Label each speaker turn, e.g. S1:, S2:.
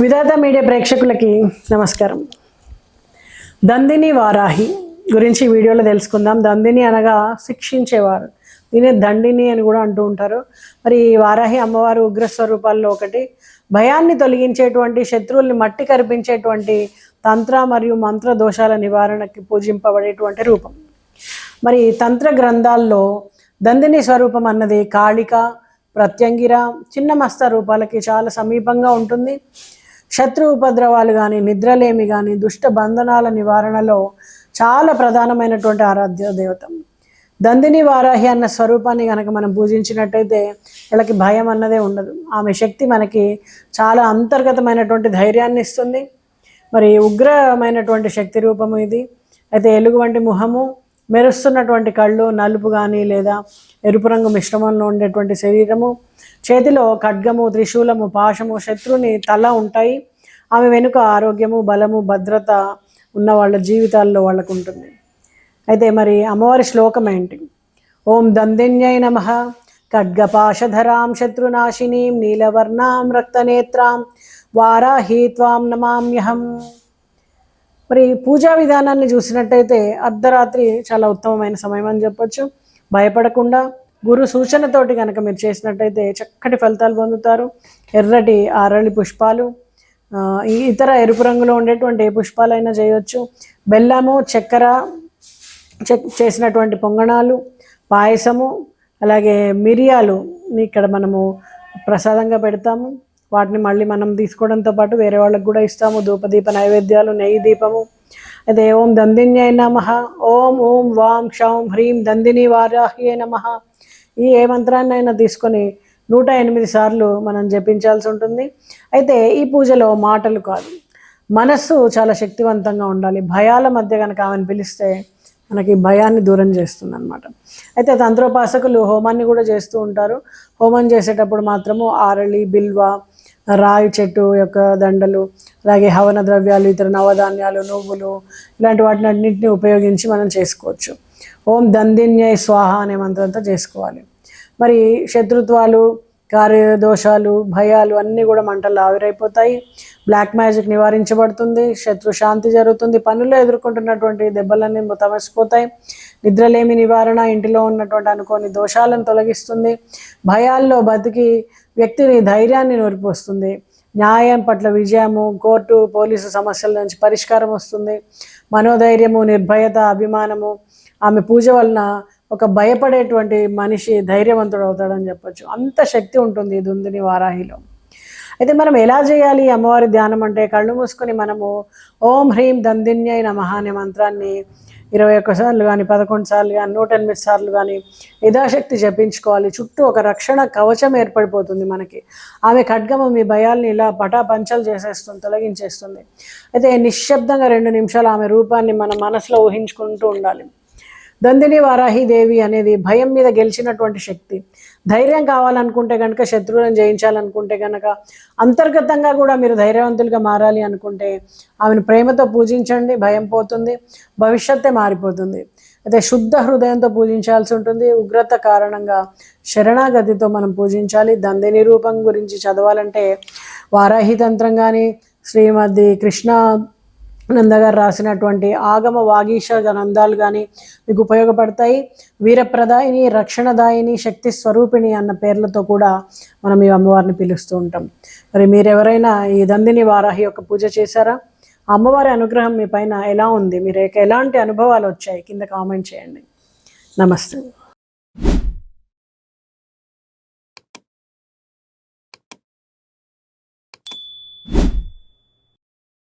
S1: విధాత media ప్రేక్షకులకి నమస్కారం. దందిని వారాహి గురించి వీడియోలో తెలుసుకుందాం. దందిని అనగా శిక్షించేవారు. దీని దండిని అని కూడా అంటూ ఉంటారు. మరి ఈ వారాహి అమ్మవారు ఉగ్ర స్వరూపాల్లో ఒకటి. భయాన్ని తొలగించేటువంటి శత్రువుల్ని మట్టి కరిపించేటువంటి తంత్ర మరియు మంత్ర దోషాల నివారణకి పూజింపబడేటువంటి రూపం. మరి తంత్ర గ్రంథాల్లో దందిని స్వరూపం అన్నది కాళిక ప్రత్యంగిర చిన్న మస్త రూపాలకి చాలా సమీపంగా ఉంటుంది. శత్రు ఉపద్రవాలు కానీ నిద్రలేమి కానీ దుష్ట బంధనాల నివారణలో చాలా ప్రధానమైనటువంటి ఆరాధ్య దేవత. దందిని వారాహి అన్న స్వరూపాన్ని కనుక మనం పూజించినట్టయితే వీళ్ళకి భయం అన్నదే ఉండదు. ఆమె శక్తి మనకి చాలా అంతర్గతమైనటువంటి ధైర్యాన్ని ఇస్తుంది. మరి ఉగ్రమైనటువంటి శక్తి రూపము ఇది. అయితే ఎలుగు వంటి ముఖము మెరుస్తున్నటువంటి కళ్ళు నలుపు కానీ లేదా ఎరుపు రంగు మిశ్రమంలో ఉండేటువంటి శరీరము చేతిలో ఖడ్గము త్రిశూలము పాశము శత్రుని తల ఉంటాయి. ఆమె వెనుక ఆరోగ్యము బలము భద్రత ఉన్న వాళ్ళ జీవితాల్లో వాళ్ళకు ఉంటుంది. అయితే మరి అమ్మవారి శ్లోకం ఏంటి? ఓం దందిన్యై నమ. ఖడ్గపాశధరాం శత్రునాశినీం నీలవర్ణాం రక్తనేత్రాం వారాహీ త్వాం నమామ్యహం. మరి పూజా విధానాన్ని చూసినట్టయితే అర్ధరాత్రి చాలా ఉత్తమమైన సమయం అని చెప్పొచ్చు. భయపడకుండా గురు సూచనతోటి కనుక మీరు చేసినట్టయితే చక్కటి ఫలితాలు పొందుతారు. ఎర్రటి అరళి పుష్పాలు ఇతర ఎరుపు రంగులో ఉండేటువంటి ఏ పుష్పాలైనా చేయొచ్చు. బెల్లము చక్కెర చెక్ చేసినటువంటి పొంగణాలు పాయసము అలాగే మిరియాలు ఇక్కడ మనము ప్రసాదంగా పెడతాము. వాటిని మళ్ళీ మనం తీసుకోవడంతో పాటు వేరే వాళ్ళకి కూడా ఇస్తాము. ధూపదీప నైవేద్యాలు నెయ్యి దీపము. అదే ఓం దందిన్యై నమ. ఓం ఓం వాం క్షౌం హ్రీం దందిని వారాహ్యే నమ. ఈ ఏ మంత్రాన్నైనా తీసుకొని నూట ఎనిమిది సార్లు మనం జపించాల్సి ఉంటుంది. అయితే ఈ పూజలో మాటలు కాదు. మనస్సు చాలా శక్తివంతంగా ఉండాలి. భయాల మధ్య కనుక ఆమెను పిలిస్తే మనకి భయాన్ని దూరం చేస్తుంది అనమాట అయితే తంత్రోపాసకులు హోమాన్ని కూడా చేస్తూ ఉంటారు. హోమం చేసేటప్పుడు మాత్రము ఆరళి బిల్వ రాయి చెట్టు యొక్క దండలు అలాగే హవన ద్రవ్యాలు ఇతర నవధాన్యాలు నువ్వులు ఇలాంటి వాటిని అన్నింటినీ ఉపయోగించి మనం చేసుకోవచ్చు. ఓం దందిన్యై స్వాహ అనే మంత్రంతో చేసుకోవాలి. మరి శత్రుత్వాలు కార్యదోషాలు భయాలు అన్నీ కూడా మంటల్లో ఆవిరైపోతాయి. Black magic నివారించబడుతుంది. శత్రు శాంతి జరుగుతుంది. పనుల్లో ఎదుర్కొంటున్నటువంటి దెబ్బలన్నీ తమసిపోతాయి నిద్రలేమి నివారణ ఇంటిలో ఉన్నటువంటి అనుకోని దోషాలను తొలగిస్తుంది. భయాల్లో బతికి వ్యక్తిని ధైర్యాన్ని నూరిపోస్తుంది. న్యాయం పట్ల విజయము కోర్టు పోలీసు సమస్యల నుంచి పరిష్కారం వస్తుంది. మనోధైర్యము నిర్భయత అభిమానము ఆమె పూజ వలన ఒక భయపడేటువంటి మనిషి ధైర్యవంతుడు అవుతాడని చెప్పొచ్చు. అంత శక్తి ఉంటుంది ఈ దుందిని వారాహిలో. అయితే మనం ఎలా చేయాలి? అమ్మవారి ధ్యానం అంటే కళ్ళు మూసుకొని మనము ఓం హ్రీం దందిన్యై నమః అనే మంత్రాన్ని ఇరవై ఒక్క సార్లు కానీ పదకొండు సార్లు కానీ నూట ఎనిమిది సార్లు కానీ యథాశక్తి జపించుకోవాలి. చుట్టూ ఒక రక్షణ కవచం ఏర్పడిపోతుంది మనకి. ఆమె ఖడ్గమం మీ భయాల్ని ఇలా పటాపంచలు చేసేస్తుంది తొలగించేస్తుంది. అయితే నిశ్శబ్దంగా రెండు నిమిషాలు ఆమె రూపాన్ని మన మనసులో ఊహించుకుంటూ ఉండాలి. దందిని వారాహి దేవి అనేది భయం మీద గెలిచినటువంటి శక్తి. ధైర్యం కావాలనుకుంటే కనుక శత్రువులను జయించాలనుకుంటే కనుక అంతర్గతంగా కూడా మీరు ధైర్యవంతులుగా మారాలి అనుకుంటే ఆమెను ప్రేమతో పూజించండి భయం పోతుంది భవిష్యత్తే మారిపోతుంది. అయితే శుద్ధ హృదయంతో పూజించాల్సి ఉంటుంది. ఉగ్రత కారణంగా శరణాగతితో మనం పూజించాలి. దందిని రూపం గురించి చదవాలంటే వారాహి తంత్రం కానీ శ్రీమతి కృష్ణ నందగారు రాసినటువంటి ఆగమ వాగీష గ్రంథాలు కానీ మీకు ఉపయోగపడతాయి. వీరప్రదాయిని రక్షణదాయిని శక్తి స్వరూపిణి అన్న పేర్లతో కూడా మనం ఈ అమ్మవారిని పిలుస్తూ ఉంటాం. మరి మీరెవరైనా ఈ దందిని వారాహి యొక్క పూజ చేశారా? అమ్మవారి అనుగ్రహం మీ పైన ఎలా ఉంది? మీరు ఎలాంటి అనుభవాలు వచ్చాయి? కింద కామెంట్ చేయండి. నమస్తే.